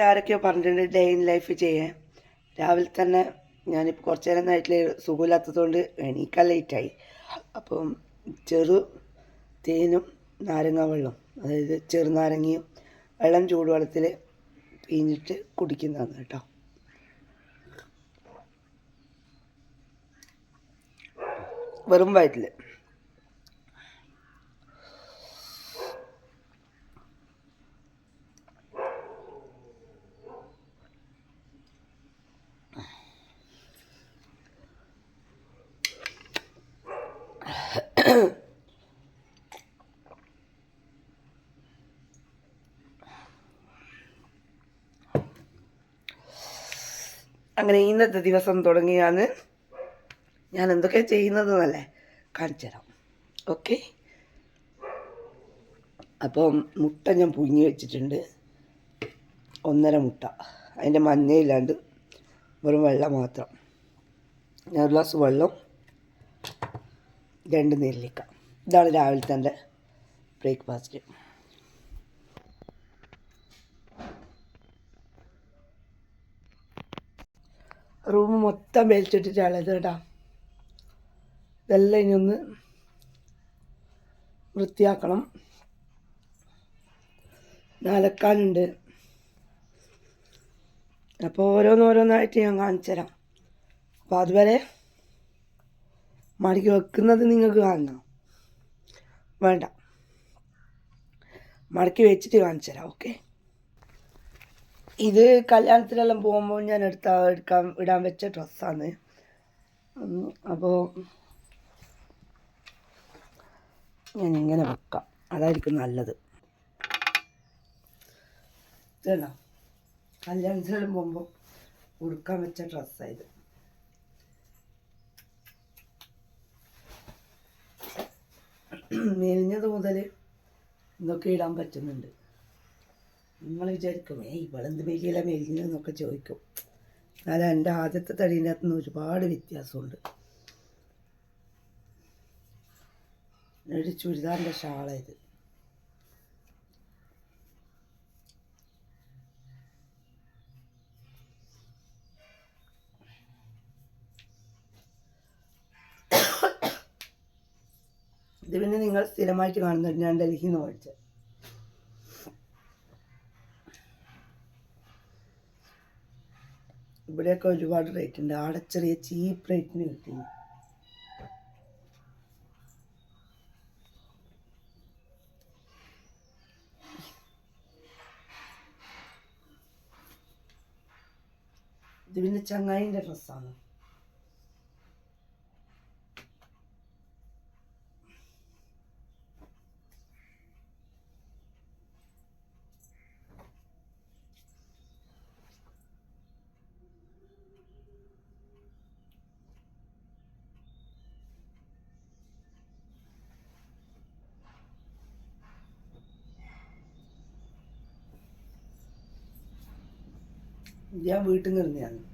ആരൊക്കെയോ പറഞ്ഞിട്ടുണ്ട് day in life ചെയ്യാൻ. രാവിലെ തന്നെ ഞാനിപ്പോൾ കുറച്ച് നേരം നൈറ്റിൽ സുഖമില്ലാത്തതുകൊണ്ട് എണീക്കാൻ ലേറ്റായി. അപ്പം ചെറു തേനും നാരങ്ങ വെള്ളം അതായത് ചെറുനാരങ്ങയും വെള്ളം ചൂടുവെള്ളത്തിൽ പിഴിഞ്ഞിട്ട് കുടിക്കുന്നതാണ് കേട്ടോ. വെറും വയറ്റിൽ അങ്ങനെ ഇന്നത്തെ ദിവസം തുടങ്ങിയാണ്. ഞാൻ എന്തൊക്കെ ചെയ്യുന്നതെന്നല്ലേ കാണിച്ചു തരാം. ഓക്കെ. അപ്പം മുട്ട ഞാൻ പുഴുങ്ങി വെച്ചിട്ടുണ്ട്. ഒന്നര മുട്ട. അതിന്റെ മഞ്ഞയില്ലാണ്ട് വെറും വെള്ളം മാത്രം. ഞാൻ ഒരു ഗ്ലാസ് വെള്ളം രണ്ട് നെല്ലിക്ക. ഇതാണ് രാവിലത്തെ എന്റെ ബ്രേക്ക്ഫാസ്റ്റ്. റൂം മൊത്തം വലിച്ചിട്ടിട്ടാണത് കേട്ടോ. ഇതെല്ലാം ഇനി ഒന്ന് വൃത്തിയാക്കണം. നലക്കാനുണ്ട് അപ്പോൾ ഓരോന്നോരോന്നായിട്ട് ഞാൻ കാണിച്ചു തരാം അപ്പോൾ അതുവരെ മടക്കി വെക്കുന്നത് നിങ്ങൾക്ക് കാണണം. വേണ്ട. മടക്കി വെച്ചിട്ട് കാണിച്ചു തരാം ഓക്കെ? ഇത് കല്യാണത്തിനെല്ലാം പോകുമ്പോൾ ഞാൻ എടുത്ത എടുക്കാൻ ഇടാൻ വെച്ച ഡ്രസ്സാണ്. അപ്പോൾ ഞാൻ ഇങ്ങനെ വെക്കാം. അതായിരിക്കും നല്ലത്. കല്യാണത്തിനെല്ലാം പോകുമ്പോൾ ഉടുക്കാൻ വെച്ച ഡ്രസ്സായത് മെലിഞ്ഞത് മുതൽ ഇതൊക്കെ ഇടാൻ പറ്റുന്നുണ്ട്. നമ്മൾ വിചാരിക്കും ഏയ് ഇവളെന്ത് മെലിയില മെലിഞ്ഞെന്നൊക്കെ ചോദിക്കും. അല്ല എന്റെ ആദ്യത്തെ തടീന്റെ അകത്തുനിന്ന് ഒരുപാട് വ്യത്യാസമുണ്ട്. ഒരു ചുരിദാറിന്റെ ഷാളായത് ഇത് പിന്നെ നിങ്ങൾ സ്ഥിരമായിട്ട് കാണുന്നുണ്ട് ഞാൻ ഡൽഹിയിൽ നിന്ന് മേടിച്ചത്. ഇവിടെയൊക്കെ ഒരുപാട് റേറ്റ് ഉണ്ട്. ആടെ ചെറിയ ചീപ്പ് റേറ്റിന് കിട്ടി. ഇത് പിന്നെ ചങ്ങായിന്റെ ഡ്രസ്സാണ് ഞാൻ വീട്ടിൽ നിന്ന്